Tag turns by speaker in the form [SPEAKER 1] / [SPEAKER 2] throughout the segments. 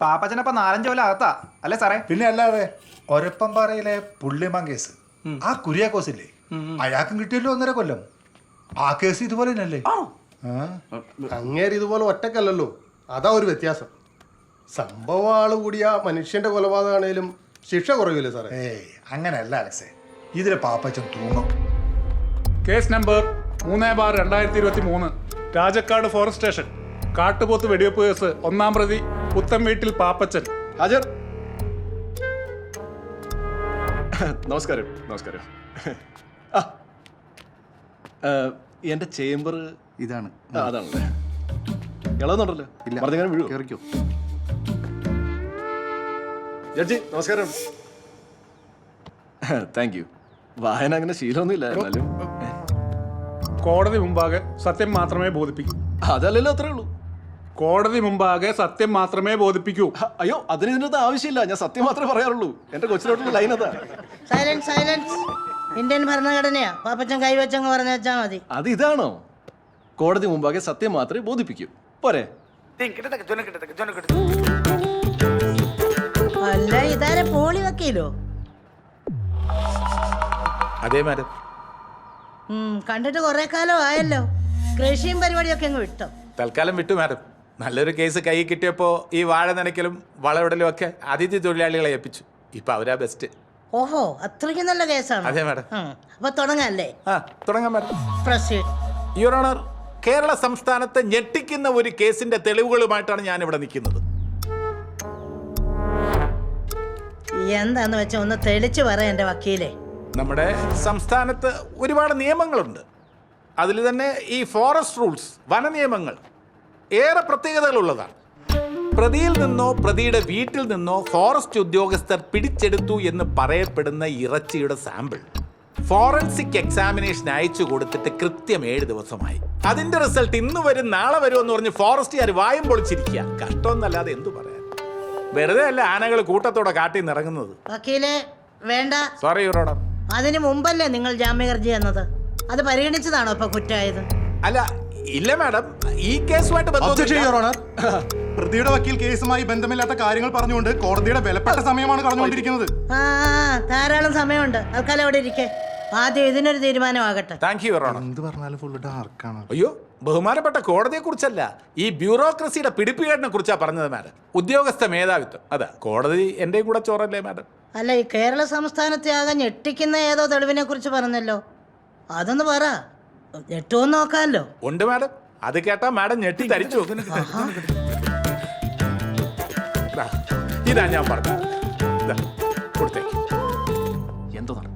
[SPEAKER 1] പാപ്പച്ചനപ്പ നാലഞ്ച് കൊല്ലം അകത്താ. അല്ലേ സാറേ?
[SPEAKER 2] പിന്നെ അല്ലാതെ ഒരപ്പംപാറയിലെ പുള്ളിമാൻ കേസ് ആ കുര്യാക്കോസില്ലേ അയാൾക്കും കിട്ടിയല്ലോ ഒന്നര കൊല്ലം. ആ കേസ് ഇതുപോലെ തന്നെയല്ലേ?
[SPEAKER 3] അങ്ങേര് ഇതുപോലെ ഒറ്റക്കല്ലല്ലോ. അതാ ഒരു വ്യത്യാസം. സംഭവം ആൾ കൂടിയ മനുഷ്യന്റെ കൊലപാതകമാണേലും ശിക്ഷ കുറയൂലേ സാറേ?
[SPEAKER 2] ഏയ് അങ്ങനെയല്ല അലക്സേ. ഇതിൽ പാപ്പച്ചൻ തൂങ്ങും.
[SPEAKER 4] കേസ് നമ്പർ മൂന്ന് ബാർ രണ്ടായിരത്തി ഇരുപത്തി മൂന്ന്.
[SPEAKER 5] Rajakkad forest station.
[SPEAKER 4] കാട്ടുപോത്ത് വെടിവെപ്പ് കേസ് ഒന്നാം പ്രതി പുത്തൻ വീട്ടിൽ പാപ്പച്ചൻ.
[SPEAKER 3] ഹാജർ.
[SPEAKER 6] നമസ്കാരം നമസ്കാരം. ആ ആ, എന്റെ ചേംബർ
[SPEAKER 1] ഇതാണ്.
[SPEAKER 6] അതാണല്ലേ. ഇളകുന്നുണ്ടല്ലോ പറഞ്ഞങ്ങനെ വീഴും
[SPEAKER 1] കേറിക്കോ.
[SPEAKER 6] ജഡ്ജി നമസ്കാരം. താങ്ക് യു വായന അങ്ങനെ ശീലമൊന്നുമില്ല എന്നാലും.
[SPEAKER 4] കോടതി മുമ്പാകെ സത്യം മാത്രമേ ബോധിപ്പിക്കൂ.
[SPEAKER 6] അതല്ലല്ലോ അത്രേ ഉള്ളൂ.
[SPEAKER 4] കോടതി മുമ്പാകെ സത്യം മാത്രമേ ബോധിപ്പിക്കൂ.
[SPEAKER 6] അയ്യോ അതിന് ഇതിനകത്ത് ആവശ്യമില്ല. ഞാൻ സത്യം മാത്രമേ പറയാറുള്ളൂ. എന്റെ കൊച്ചിലോട്ടുള്ള ലൈൻ അതാ.
[SPEAKER 7] സൈലൻസ് സൈലൻസ് ഇന്ത്യൻ ഭരണഘടനയാ. പാപ്പച്ചൻ കൈവച്ചങ്ങ് പറഞ്ഞു വെച്ചാ മതി.
[SPEAKER 6] അത് ഇതാണോ? കോടതി മുമ്പാകെ സത്യം മാത്രമേ ബോധിപ്പിക്കൂ. പോരെ.
[SPEAKER 7] അല്ല ഇതാരെ പോളി വക്കീലോ?
[SPEAKER 5] അതേ മാഡം.
[SPEAKER 7] കണ്ടിട്ട് കുറെ കാലം ആയല്ലോ. കൃഷിയും പരിപാടിയൊക്കെ അങ്ങ് വിട്ടോ.
[SPEAKER 8] തൽക്കാലം വിട്ടു മാഡം. നല്ലൊരു കേസ് കൈ കിട്ടിയപ്പോൾ ഈ വാഴ നനയ്ക്കലും വളവിടലും ഒക്കെ അതിഥി തൊഴിലാളികളെ ഏൽപ്പിച്ചു. ഇപ്പൊ അവരാ ബെസ്റ്റ്
[SPEAKER 7] ഓഹോ അത്രയ്ക്ക് നല്ല കേസാണ്.
[SPEAKER 8] അതെ മാഡം.
[SPEAKER 7] അപ്പൊ തുടങ്ങല്ലേ?
[SPEAKER 8] ആ തുടങ്ങാം madam.
[SPEAKER 7] Proceed
[SPEAKER 8] your honour Kerala സംസ്ഥാനത്തെ ഞെട്ടിക്കുന്ന ഒരു കേസിന്റെ തെളിവുകളുമായിട്ടാണ് ഞാൻ ഇവിടെ നിൽക്കുന്നത്.
[SPEAKER 7] എന്താന്ന് വെച്ചാൽ ഒന്ന് തെളിച്ചു പറ എന്റെ വക്കീലെ.
[SPEAKER 8] നമ്മുടെ സംസ്ഥാനത്ത് ഒരുപാട് നിയമങ്ങളുണ്ട്. അതിൽ തന്നെ ഈ ഫോറസ്റ്റ് റൂൾസ് വന നിയമങ്ങൾ ഏറെ പ്രത്യേകതകളുള്ളതാണ്. പ്രതിയിൽ നിന്നോ പ്രതിയുടെ വീട്ടിൽ നിന്നോ ഫോറസ്റ്റ് ഉദ്യോഗസ്ഥർ പിടിച്ചെടുത്തു എന്ന് പറയപ്പെടുന്ന ഇറച്ചിയുടെ സാമ്പിൾ ഫോറൻസിക് എക്സാമിനേഷൻ അയച്ചു കൊടുത്തിട്ട് കൃത്യം ഏഴ് ദിവസമായി. അതിന്റെ റിസൾട്ട് ഇന്ന് വരും നാളെ വരും എന്ന് പറഞ്ഞ് ഫോറസ്റ്റുകാർ വായും പൊളിച്ചിരിക്കുക. കഷ്ടമെന്നല്ലാതെ എന്തു പറയാൻ? വെറുതെ അല്ല ആനകൾ കൂട്ടത്തോടെ കാട്ടി നിന്ന് ഇറങ്ങുന്നത്?
[SPEAKER 7] വക്കീലെ വേണ്ട.
[SPEAKER 8] സോറി യുവർ
[SPEAKER 7] അതിനു മുമ്പല്ലേ നിങ്ങൾ ജാമ്യഹർജി എന്നത് അത് പരിഗണിച്ചതാണോ ഇപ്പൊ കുറ്റമായത്
[SPEAKER 8] അല്ല ഇല്ല മാഡം. ഈ കേസുമായിട്ട് ബന്ധമൊന്നുമില്ല.
[SPEAKER 3] പ്രതിയുടെ വക്കീൽ കേസുമായി ബന്ധമില്ലാത്ത കാര്യങ്ങൾ പറഞ്ഞുകൊണ്ട് കോടതിയുടെ വിലപ്പെട്ട സമയമാണ് കളഞ്ഞുകൊണ്ടിരിക്കുന്നത്
[SPEAKER 7] ആ ധാരാളം സമയമുണ്ട്. തൽക്കാലം അവിടെ ഇരിക്കേ. ആദ്യം ഇതിനൊരു തീരുമാനമാകട്ടെ.
[SPEAKER 8] താങ്ക് യു യുവർ
[SPEAKER 3] എന്ത് പറഞ്ഞാലും ഫുൾ ഡാർക്കാണ്
[SPEAKER 8] അയ്യോ ബഹുമാനപ്പെട്ട കോടതിയെ കുറിച്ചല്ല ഈ ബ്യൂറോക്രസിയുടെ പിടിപ്പുകേടിനെ കുറിച്ചാ പറഞ്ഞത് മാഡം. ഉദ്യോഗസ്ഥ മേധാവിത്വം. അതാ കോടതി എന്റെയും കൂടെ ചോറല്ലേ മാഡം?
[SPEAKER 7] അല്ല ഈ കേരള സംസ്ഥാനത്തെ ആകെ ഞെട്ടിക്കുന്ന ഏതോ തെളിവിനെ കുറിച്ച് പറഞ്ഞല്ലോ. അതൊന്ന് പറ. ഞെട്ടുമെന്ന് നോക്കാമല്ലോ
[SPEAKER 8] ഉണ്ട് മാഡം. അത് കേട്ടാ മാഡം ഞെട്ടി തരിച്ചു. ദാ, ഇതാ ഞാൻ പറഞ്ഞു ദാ, കൊടുത്തേക്ക്.
[SPEAKER 9] എന്തോ നടന്നു.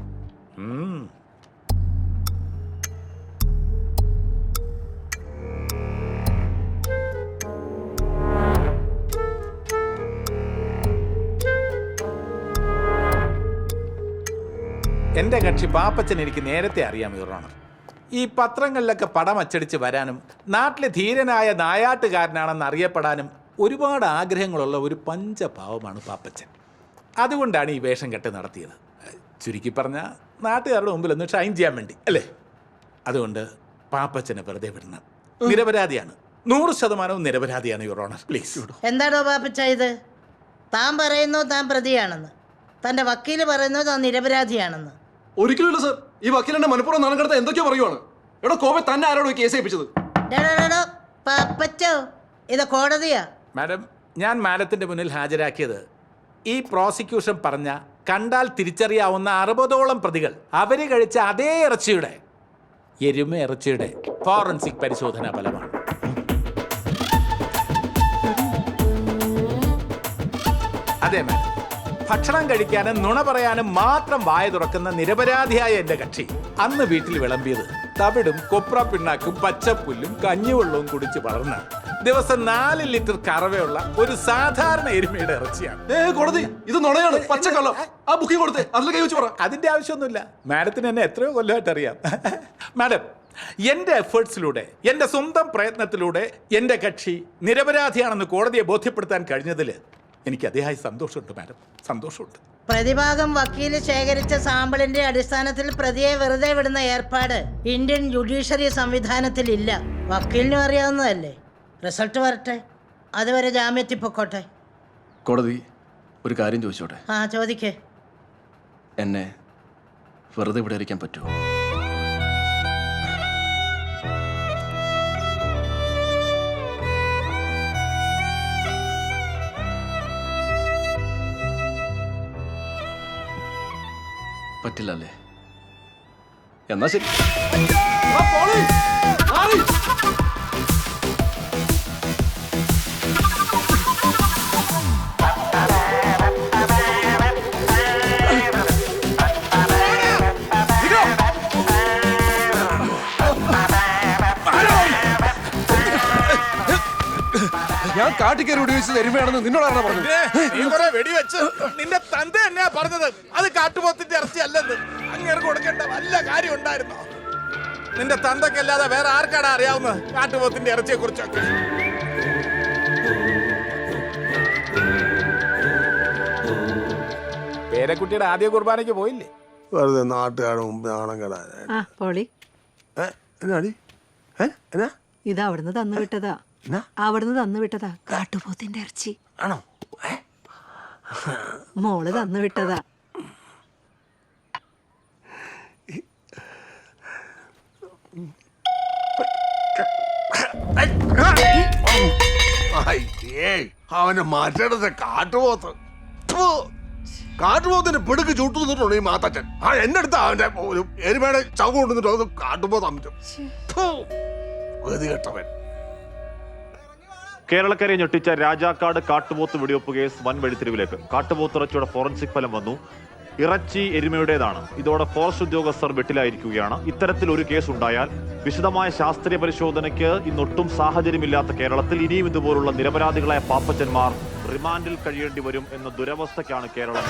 [SPEAKER 8] എന്റെ കക്ഷി പാപ്പച്ചൻ എനിക്ക് നേരത്തെ അറിയാം യുവർ ഓണർ. ഈ പത്രങ്ങളിലൊക്കെ പടം അച്ചടിച്ച് വരാനും നാട്ടിലെ ധീരനായ നായാട്ടുകാരനാണെന്ന് അറിയപ്പെടാനും ഒരുപാട് ആഗ്രഹങ്ങളുള്ള ഒരു പഞ്ചഭാവമാണ് പാപ്പച്ചൻ. അതുകൊണ്ടാണ് ഈ വേഷം കെട്ട് നടത്തിയത്. ചുരുക്കി പറഞ്ഞാൽ നാട്ടുകാരുടെ മുമ്പിൽ ഒന്ന് ഷൈൻ ചെയ്യാൻ വേണ്ടി അല്ലേ? അതുകൊണ്ട് പാപ്പച്ചനെ വെറുതെ വിടണം. നിരപരാധിയാണ്. നൂറ് ശതമാനവും നിരപരാധിയാണ് യുവർ ഓണർ പ്ലീസ്
[SPEAKER 7] എന്താണോ പാപ്പച്ച ഇത്? താൻ പറയുന്നു താൻ പ്രതിയാണെന്ന്. തന്റെ വക്കീൽ പറയുന്നു താൻ നിരപരാധിയാണെന്ന്.
[SPEAKER 6] ഒരിക്കലുമില്ല സർ ഈ വക്കീലിന്റെ മനഃപൂർവം നാണം കടത്ത എന്തൊക്കെയോ പറയുവാണ്. എടോ കോപെ തന്നെ ആരോടോ ഈ കേസ് ഏൽപ്പിച്ചത്?
[SPEAKER 7] പാപ്പച്ചോ ഇത് കോടതിയാ?
[SPEAKER 8] മാഡം ഞാൻ മാഡത്തിന്റെ മുന്നിൽ ഹാജരാക്കിയത് ഈ പ്രോസിക്യൂഷൻ പറഞ്ഞ കണ്ടാൽ തിരിച്ചറിയാവുന്ന അറുപതോളം പ്രതികൾ അവർ കഴിച്ച അതേ ഇറച്ചിയുടെ എരുമ ഇറച്ചിയുടെ ഫോറൻസിക് പരിശോധനാ ഫലമാണ്. അതെ മാഡം. ഭക്ഷണം കഴിക്കാനും നുണ പറയാനും മാത്രം വായ തുറക്കുന്ന നിരപരാധിയായ എന്റെ കക്ഷി. അന്ന് വീട്ടിൽ വിളമ്പിയത് തവിടും കൊപ്ര പിണ്ണാക്കും പച്ചപ്പുല്ലും കഞ്ഞിവെള്ളവും കുടിച്ച് വളർന്ന ദിവസം നാല് ലിറ്റർ കറവയുള്ള ഒരു സാധാരണ എരുമയുടെ ഇറച്ചിയാണ്.
[SPEAKER 6] കോടതി ഇത് നുണയാണ് പച്ചക്കള്ളം. ആ ബുക്കിംഗ് കൊടുത്തേ അതിൽ കൈ വെച്ച് പറ.
[SPEAKER 8] അതിന്റെ ആവശ്യമൊന്നുമില്ല. മാഡത്തിന് എന്നെ എത്രയോ കൊല്ലമായിട്ട് അറിയാം. മാഡം എന്റെ എഫേർട്സിലൂടെ എന്റെ സ്വന്തം പ്രയത്നത്തിലൂടെ എന്റെ കക്ഷി നിരപരാധിയാണെന്ന് കോടതിയെ ബോധ്യപ്പെടുത്താൻ കഴിഞ്ഞതിൽ എനിക്ക് അതിയായ സന്തോഷമുണ്ട് മാഡം. സന്തോഷമുണ്ട്.
[SPEAKER 7] പ്രതിഭാഗം വക്കീൽ ശേഖരിച്ച സാമ്പിളിന്റെ അടിസ്ഥാനത്തിൽ പ്രതിയെ വെറുതെ വിടുന്ന ഏർപ്പാട് ഇന്ത്യൻ ജുഡീഷ്യറി സംവിധാനത്തിൽ ഇല്ല. വക്കീലിനും അറിയാവുന്നതല്ലേ? റിസൾട്ട് വരട്ടെ. അതുവരെ ജാമ്യത്തിൽ പൊക്കോട്ടെ
[SPEAKER 6] കോടതി ഒരു കാര്യം ചോദിച്ചോട്ടെ?
[SPEAKER 7] ആ ചോദിക്കേ.
[SPEAKER 6] എന്നെ വെറുതെ ഇവിടെ ഇരിക്കാൻ പറ്റുമോ? പറ്റില്ല അല്ലേ എന്നാ ശരി. ഞാൻ കാട്ടിക്കയറി വെടിവെച്ചത് നിന്നോട് നിന്നോടാണ് പറഞ്ഞത്?
[SPEAKER 8] നീ കുറെ വെടിവെച്ച് നിന്റെ തന്ത തന്നെയാ പറഞ്ഞത്. അത് കാട്ടുപോത്തിന്റെ ഇറച്ചി അല്ലെന്ന് അങ്ങനെ കൊടുക്കേണ്ട വല്ല കാര്യം ഉണ്ടായിരുന്നോ? നിന്റെ തന്തക്കല്ലാതെ വേറെ ആർക്കാണ് അറിയാവുന്നത് കാട്ടുപോത്തിന്റെ ഇറച്ചിയെ കുറിച്ചൊക്കെ പേരക്കുട്ടിയുടെ ആദ്യ കുർബാനയ്ക്ക് പോയില്ലേ?
[SPEAKER 3] വെറുതെ നാട്ടുകാരുടെ മുമ്പ് നാണം കെടാൻ
[SPEAKER 10] ആ പോളി.
[SPEAKER 3] എന്നാടി? ഏ എന്നാ?
[SPEAKER 10] ഇത് അവിടുന്ന് തന്നു വിട്ടതാ. അവിടുന്ന് തന്നു വിട്ടതാ കാട്ടുപോത്തിന്റെ ഇറച്ചി.
[SPEAKER 3] ആണോ?
[SPEAKER 10] മോൾ തന്നു വിട്ടതാ.
[SPEAKER 3] അവനെ മാറ്റേണ്ടത് കാട്ടുപോത്ത്. കാട്ടുപോത്തിന് പിടുക്ക് ചുട്ടു നിന്നിട്ടുണ്ട് ഈ മാത്തച്ഛൻ? ആ എന്റെ അടുത്ത് അവന്റെ ഒരു എരുമയുടെ ചവ് കൊണ്ടുവന്നിട്ട് കാട്ടുപോത്ത് അമിച്ചും. ഗതികെട്ടവൻ.
[SPEAKER 11] കേരളക്കരയെ ഞെട്ടിച്ച രാജാക്കാട് കാട്ടുപോത്ത് വെടിവെപ്പ് കേസ് വൻ വെടിത്തിരിവിലേക്ക്. കാട്ടുപോത്ത് ഇറച്ചിയുടെ ഫോറൻസിക് ഫലം വന്നു. ഇറച്ചി എരുമയുടേതാണ്. ഇതോടെ ഫോറസ്റ്റ് ഉദ്യോഗസ്ഥർ വെട്ടിലായിരിക്കുകയാണ്. ഇത്തരത്തിൽ ഒരു കേസ് ഉണ്ടായാൽ വിശദമായ ശാസ്ത്രീയ പരിശോധനയ്ക്ക് ഇന്നൊട്ടും സാഹചര്യമില്ലാത്ത കേരളത്തിൽ ഇനിയും ഇതുപോലുള്ള നിരപരാധികളായ പാപ്പച്ചന്മാർ റിമാൻഡിൽ കഴിയേണ്ടി വരും എന്ന ദുരവസ്ഥയ്ക്കാണ് കേരളം.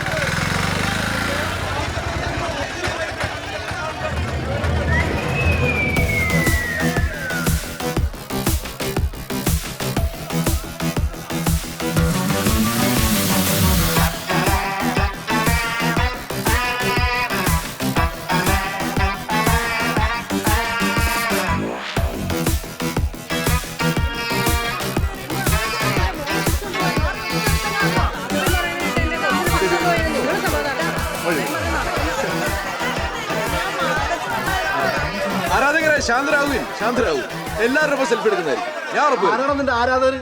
[SPEAKER 6] ആരാധകരെ ശാന്തരാകുകയും ശാന്തരാകും എല്ലാവരുടെ ഒപ്പം സെൽഫി എടുക്കുന്നതായിരിക്കും. ഞാൻ ഉറപ്പ്.
[SPEAKER 3] നിന്റെ ആരാധകർ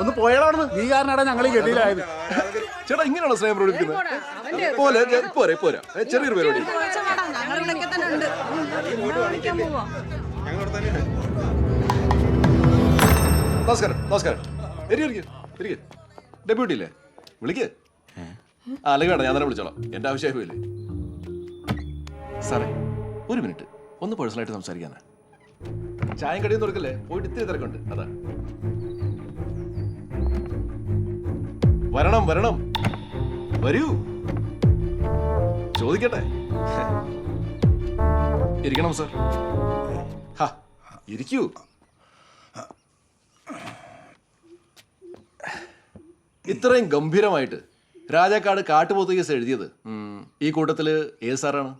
[SPEAKER 3] ഒന്ന് പോയടാണെന്ന്
[SPEAKER 4] നീ കാരണടാ ഞങ്ങൾ കെട്ടിയിലായത്
[SPEAKER 6] ചേട്ടാ ഇങ്ങനെയാണോ സ്നേഹം പ്രകടിപ്പിക്കുന്നത്? പോലെ പോരെ പോരാ. ചെറിയൊരു പരിപാടി നമസ്കാരം നമസ്കാരം. ഡെപ്യൂട്ടി ഇല്ലേ വിളിക്ക്. അല്ലെങ്കിൽ വേണ്ട ഞാൻ തന്നെ വിളിച്ചോളാം. എന്റെ ആവശ്യമായി പോയില്ലേ സാറേ ഒരു മിനിറ്റ്. ഒന്ന് പേഴ്സണലായിട്ട് സംസാരിക്കാനാ. ചായം കടിയും തുറക്കല്ലേ? പോയിട്ട് ഇത്തിരി തിരക്കുണ്ട്. അതാ. വരണം വരണം. വരൂ. ചോദിക്കട്ടെ. ഇരിക്കണം സർ. ഇരിക്കൂ. ഇത്രയും ഗംഭീരമായിട്ട് രാജാക്കാട് കാട്ടുപോത്ത് കേസ് എഴുതിയത്? ഈ കൂട്ടത്തിൽ ഏത് സാറാണ്?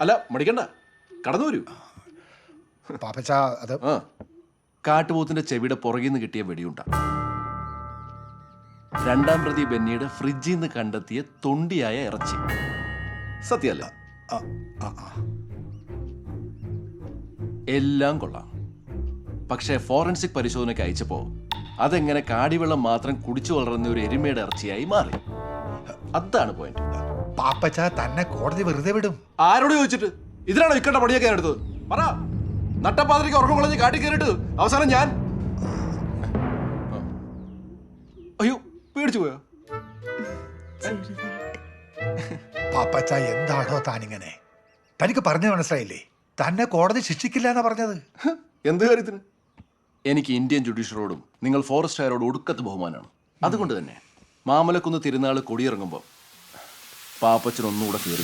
[SPEAKER 6] അല്ല മടിക്കണ്ട. കടന്നു വരൂ.
[SPEAKER 2] പാപ്പച്ച അത്
[SPEAKER 6] ആ. കാട്ടുപോത്തിന്റെ ചെവിയുടെ പുറകിൽ നിന്ന് കിട്ടിയ വെടിയുണ്ട. രണ്ടാം പ്രതി ബെന്നിയുടെ ഫ്രിഡ്ജിൽ നിന്ന് കണ്ടെത്തിയ തൊണ്ടിയായ ഇറച്ചി. സത്യല്ല
[SPEAKER 2] ആ, ആ, ആ.
[SPEAKER 6] എല്ലാം കൊള്ളാം. പക്ഷേ ഫോറൻസിക് പരിശോധനയ്ക്ക് അയച്ചപ്പോ അതെങ്ങനെ കാടിവെള്ളം മാത്രം കുടിച്ചു വളർന്ന ഒരു എരുമയുടെ ഇറച്ചിയായി മാറി. അതാണ് പോയിന്റ്
[SPEAKER 2] പാപ്പച്ച തന്നെ കോടതി വെറുതെ വിടും.
[SPEAKER 6] ആരോട് ചോദിച്ചിട്ട്? ഇതിനാണോ ഇക്കണ്ട പണിയൊക്കെ എടുത്തത്? പറ. നട്ടപ്പാതിരിക്ക് ഉറക്കം കളഞ്ഞ് കാട്ടി കയറിട്ട് അവസാനം ഞാൻ. അയ്യോ പേടിച്ചു പോയോ?
[SPEAKER 2] പാപ്പച്ച എന്താണോ താനിങ്ങനെ? തനിക്ക് പറഞ്ഞു മനസ്സിലായില്ലേ? തന്നെ കോടതി ശിക്ഷിക്കില്ല എന്നാ പറഞ്ഞത്.
[SPEAKER 6] എന്ത് കാര്യത്തിന്? എനിക്ക് ഇന്ത്യൻ ജുഡീഷ്യറോടും നിങ്ങൾ ഫോറസ്റ്റ് ഫോറസ്റ്റുകാരോടും ഒടുക്കത്ത് ബഹുമാനമാണ്. അതുകൊണ്ട് തന്നെ മാമലക്കുന്ന് തിരുനാൾ കൊടിയിറങ്ങുമ്പോൾ പാപ്പച്ചൻ ഒന്നുകൂടെ കയറി.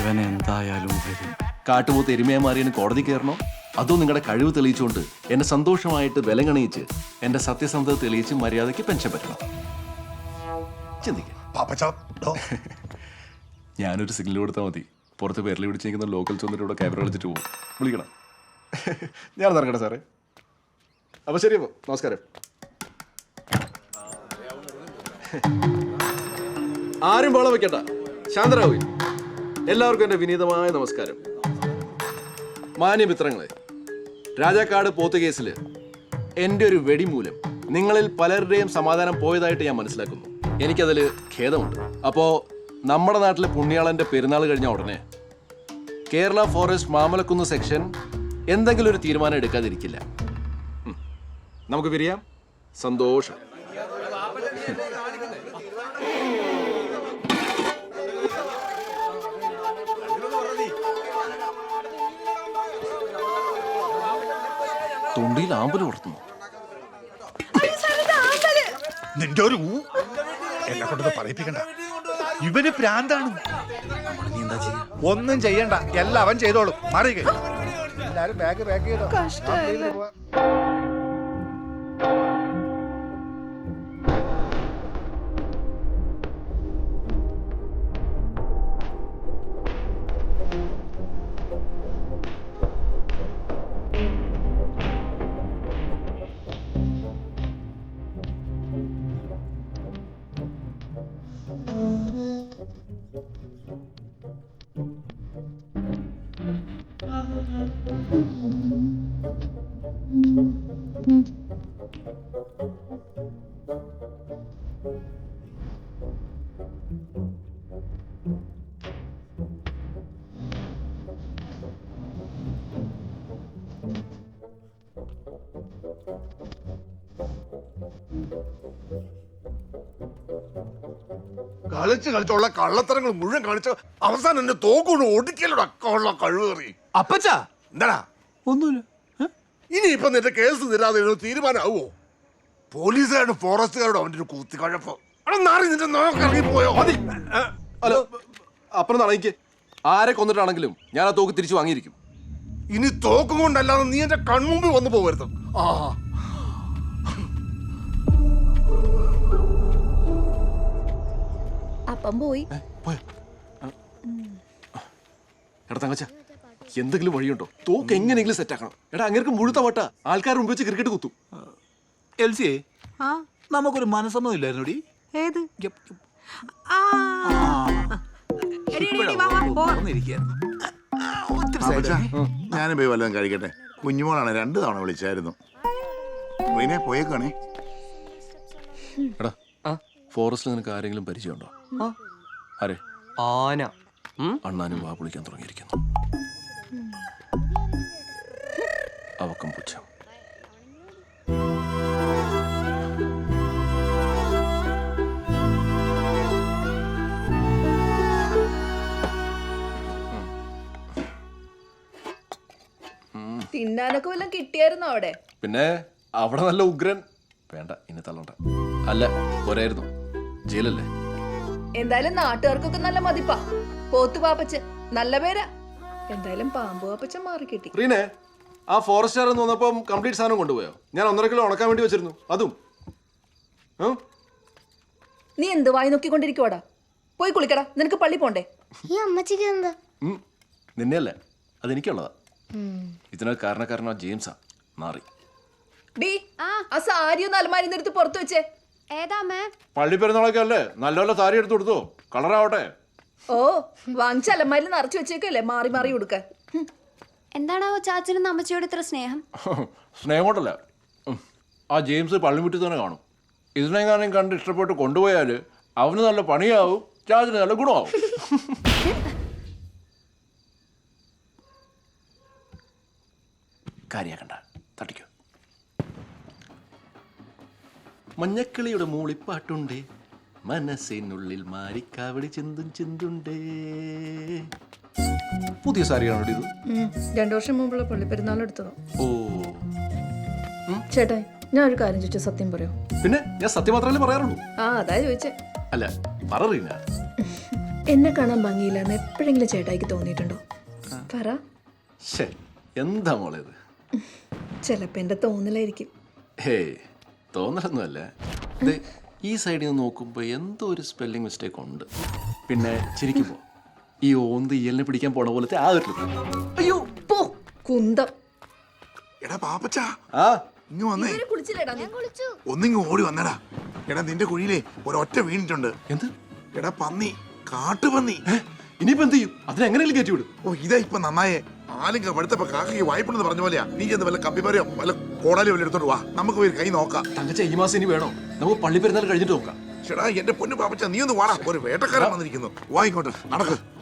[SPEAKER 12] ഇവൻ എന്തായാലും വരും.
[SPEAKER 6] കാട്ടുപോത്ത് എരുമയെ മാറിയതിന് കോടതി കയറണോ? അതോ നിങ്ങളുടെ കഴിവ് തെളിയിച്ചുകൊണ്ട് എന്നെ സന്തോഷമായിട്ട് വിലങ്ങണിയിച്ച് എന്റെ സത്യസന്ധത തെളിയിച്ച് മര്യാദയ്ക്ക് പെൻഷൻ പറ്റണം? ചിന്തിക്കാം.
[SPEAKER 2] പാപ്പച്ച.
[SPEAKER 6] ഞാനൊരു സിഗ്നൽ കൊടുത്താൽ മതി. പുറത്ത് പേരിൽ പിടിച്ചിരിക്കുന്ന ലോക്കൽ ചൊന്നിട്ട് ഇവിടെ ക്യാമറ കളിച്ചിട്ട് പോകും. വിളിക്കണം. ഞാൻ ഇറങ്ങട്ടെ സാറേ. അപ്പോൾ ശരി അപ്പോൾ നമസ്കാരം. ആരും ബോളം വെക്കണ്ട. ശാന്തരാവു. എല്ലാവർക്കും എന്റെ വിനീതമായ നമസ്കാരം. മാന്യമിത്രങ്ങളെ രാജാക്കാട് പോത്ത് കേസിൽ എന്റെ ഒരു വെടിമൂലം നിങ്ങളിൽ പലരുടെയും സമാധാനം പോയതായിട്ട് ഞാൻ മനസ്സിലാക്കുന്നു. എനിക്കതിൽ ഖേദമുണ്ട്. അപ്പോൾ നമ്മുടെ നാട്ടിലെ പുണ്യാളന്റെ പെരുന്നാൾ കഴിഞ്ഞ ഉടനെ കേരള ഫോറസ്റ്റ് മാമലക്കുന്ന് സെക്ഷൻ എന്തെങ്കിലും ഒരു തീരുമാനം എടുക്കാതിരിക്കില്ല. നമുക്ക് പിരിയാം. സന്തോഷം. തൊണ്ടിയിൽ ആമ്പൽ വളർത്തുന്നു
[SPEAKER 2] നിന്റെ ഒരു. എന്നെ കൊണ്ടത് പറയിപ്പിക്കണ്ട. ഇവന് പ്രാന്താണ്. ഒന്നും ചെയ്യണ്ട. എല്ലാം അവൻ ചെയ്തോളും. മാറി എല്ലാരും ബാഗ് ബാഗ് ചെയ്തോ.
[SPEAKER 3] കളിച്ച് കളിച്ചുള്ള കള്ളത്തരങ്ങൾ മുഴുവൻ കളിച്ച് അവസാനം എന്നെ തോക്കൊണ്ട് ഓടിക്കലോട് അക്കമുള്ള കഴിവേറി
[SPEAKER 8] അപ്പച്ച?
[SPEAKER 3] എന്താടാ?
[SPEAKER 8] ഒന്നുമില്ല.
[SPEAKER 3] ഇനി ഇപ്പൊ നിന്റെ കേസ് തരാതെ ഒരു തീരുമാനമാവോ പോലീസുകാരുടെ ഫോറസ്റ്റുകാരുടെ അവന്റെ ഒരു കൂത്തിക്കഴപ്പ്. അവിടെ നാറി നിന്റെ നോക്കിറങ്ങി പോയോ
[SPEAKER 6] മതി. ഹലോ അല്ല അപ്പുറം നടയിക്ക് ആരെ കൊന്നിട്ടാണെങ്കിലും ഞാൻ ആ തോക്ക് തിരിച്ചു വാങ്ങിയിരിക്കും.
[SPEAKER 3] ഇനി തോക്കും കൊണ്ടല്ലാതെ നീ എന്റെ കൺമുമ്പിൽ വന്നു പോകരുത്. ആ
[SPEAKER 10] അപ്പം പോയി.
[SPEAKER 6] എടാ തങ്കച്ച എന്തെങ്കിലും വഴിയുണ്ടോ? തോക്ക് എങ്ങനെയെങ്കിലും സെറ്റ് ആക്കണം. എടാ അങ്ങനെ മുഴുത്ത വട്ട. ആൾക്കാർ മുമ്പ് വെച്ച് ക്രിക്കറ്റ് കുത്തും.
[SPEAKER 8] എൽസിയെ
[SPEAKER 10] ആ.
[SPEAKER 8] നമുക്കൊരു മനസ്സമ്മതം ഇല്ലായിരുന്നോടി?
[SPEAKER 10] ഏത്.
[SPEAKER 13] ഞാനും പോയി വല്ലതും കഴിക്കട്ടെ. കുഞ്ഞുമോളാണ് രണ്ട് തവണ വിളിച്ചായിരുന്നു. പോയേക്കാണേ
[SPEAKER 6] എടാ ഫോറസ്റ്റിൽ നിനക്ക് ആരെങ്കിലും പരിചയമുണ്ടോ? ആരെ?
[SPEAKER 1] ആന.
[SPEAKER 6] അണ്ണാനും വാ പൊളിക്കാൻ തുടങ്ങിയിരിക്കുന്നു. അവക്കം പുച്ഛം.
[SPEAKER 10] തിന്നാനൊക്കെ വല്ലതും കിട്ടിയായിരുന്നു അവിടെ?
[SPEAKER 6] പിന്നെ അവിടെ നല്ല ഉഗ്രൻ. വേണ്ട ഇനി തള്ളണ്ട. അല്ല പോരായിരുന്നു. ജയിലല്ലേ?
[SPEAKER 10] എന്തായാലും നാട്ടുകാർക്കൊക്കെ നല്ല മതിപ്പാ. പോത്തു പാപ്പച്ചൻ നല്ല പേരാ. എന്തായാലും പാമ്പ് പാപ്പച്ചൻ മാറി കിട്ടി.
[SPEAKER 6] റീനെ ആ ഫോറസ്റ്റുകാർ എന്ന് വന്നപ്പം കംപ്ലീറ്റ് സാധനം കൊണ്ടുപോയോ? ഞാൻ ഒന്നര കിലോ ഉണക്കാൻ വേണ്ടി വെച്ചിരുന്നു. അതും. ഉം?
[SPEAKER 10] നീ എന്ത് വായി നോക്കിക്കൊണ്ടിരിക്കുവാടാ? പോയി കുളിക്കടാ. നിനക്ക് പള്ളി പോണ്ടേ?
[SPEAKER 7] ഈ അമ്മച്ചിക്ക് എന്താ?
[SPEAKER 6] ഉം. നിന്നെയല്ല? അതെനിക്കുള്ളതാ. ഇതിനൊക്കെ കാരണക്കാരനോ ജെയിംസാ. മാറി.
[SPEAKER 10] ഡീ ആ സാരി ഒന്ന് അലമാരി നിർത്തി പുറത്തു വെച്ചേ.
[SPEAKER 6] പള്ളി പെരുന്നാളൊക്കെ അല്ലേ? നല്ല നല്ല സാരി എടുത്ത് കൊടുത്തോ. കളറാവട്ടെ.
[SPEAKER 10] ഓ വാങ്ങിച്ച അലമാരിൽ നിറച്ചു വെച്ചേക്കല്ലേ? മാറി മാറി കൊടുക്ക എന്താണോ
[SPEAKER 7] എന്താണാവോ ചാച്ചനും അമ്മച്ചിയോട് ഇത്ര സ്നേഹം?
[SPEAKER 6] സ്നേഹം കൊണ്ടല്ല ആ ജെയിംസ് പള്ളി മുറ്റി തന്നെ കാണും. ഇതിനെങ്ങാനും കണ്ട് ഇഷ്ടപ്പെട്ട് കൊണ്ടുപോയാൽ അവന് നല്ല പണിയാവും ചാച്ചന് നല്ല ഗുണമാവും. കാര്യാക്കണ്ട തട്ടിക്കോ. മഞ്ഞക്കിളിയുടെ മൂളിപ്പാട്ടുണ്ടേ. മനസ്സിനുള്ളിൽ മാരിക്കാവടി ചിന്തും ചിന്തുണ്ടേ. പുതിയ സാരിയാണോ ഇത്?
[SPEAKER 10] രണ്ടു വർഷം മുമ്പുള്ള പള്ളിപ്പെരുന്നാൾ എടുത്തതോ.
[SPEAKER 6] ഓ.
[SPEAKER 10] ചേട്ടാ ഞാൻ ഒരു കാര്യം ചോദിച്ചു സത്യം പറയോ?
[SPEAKER 6] പിന്നെ ഞാൻ സത്യം മാത്രമല്ലേ പറയാറുള്ളൂ?
[SPEAKER 10] ആ അതാ ചോദിച്ചേ.
[SPEAKER 6] അല്ല പറ റീന
[SPEAKER 10] എന്നെ കാണാൻ ഭംഗിയില്ലെന്ന് എപ്പോഴെങ്കിലും ചേട്ടായിക്ക് തോന്നിയിട്ടുണ്ടോ? പറ.
[SPEAKER 6] എന്താ മോളേത്
[SPEAKER 10] ചിലപ്പോ എന്റെ തോന്നലായിരിക്കും.
[SPEAKER 6] ഹേയ് തോന്നലൊന്നുമല്ല. ദേ, ഈ സൈഡിൽ നിന്ന് നോക്കുമ്പോൾ എന്തോ ഒരു സ്പെല്ലിംഗ് മിസ്റ്റേക്ക് ഉണ്ട്. പിന്നെ ചിരിക്കുമ്പോൾ ഈ ഓന്ത് ഇയലിനെ പിടിക്കാൻ പോണ പോലത്തെ ആ ഒരു.
[SPEAKER 10] അയ്യോ പോ. കുന്തം.
[SPEAKER 13] എടാ പാപ്പച്ചാ.
[SPEAKER 6] ആ.
[SPEAKER 13] ഇങ്ങ് വന്നേ.
[SPEAKER 10] കുളിച്ചില്ലേടാ നീ?
[SPEAKER 13] ഒന്നിങ്ങ് ഓടി വന്നടാ. എടാ നിന്റെ കുഴിയിലേ ഒരൊറ്റ വീണിട്ടുണ്ട്.
[SPEAKER 6] എന്ത്?
[SPEAKER 13] എടാ പന്നി. കാട്ടുപന്നി.
[SPEAKER 6] ഇനിയിപ്പോ എന്ത് ചെയ്യും? അതിനെങ്ങനെയല്ലേ കയറ്റി വിടും.
[SPEAKER 13] ഓ ഇതാ ഇപ്പൊ നന്നായേ. ആലും പടുത്തപ്പോ കാക്കയ്ക്ക് വായ്പണെന്ന് പറഞ്ഞ പോലെയാ. നീ ചെന്ന് വല്ല കമ്പിമരയോ വല്ല കോടാലിയോ വല്ല എടുത്തോണ്ട് വാ. നമുക്ക് പോയി കൈ നോക്കാം.
[SPEAKER 6] തങ്കച്ച ഈ മാസം ഇനി വേണോ? നമുക്ക് പള്ളി പെരുന്നാൾ കഴിഞ്ഞിട്ട് നോക്കാം.
[SPEAKER 13] ചേടാ എന്റെ പൊന്നു പാപ്പച്ച നീ ഒന്ന് വാടാ. ഒരു വേട്ടക്കാരൻ വന്നിരിക്കുന്നു. വാ ഇങ്ങോട്ട് നടക്ക്.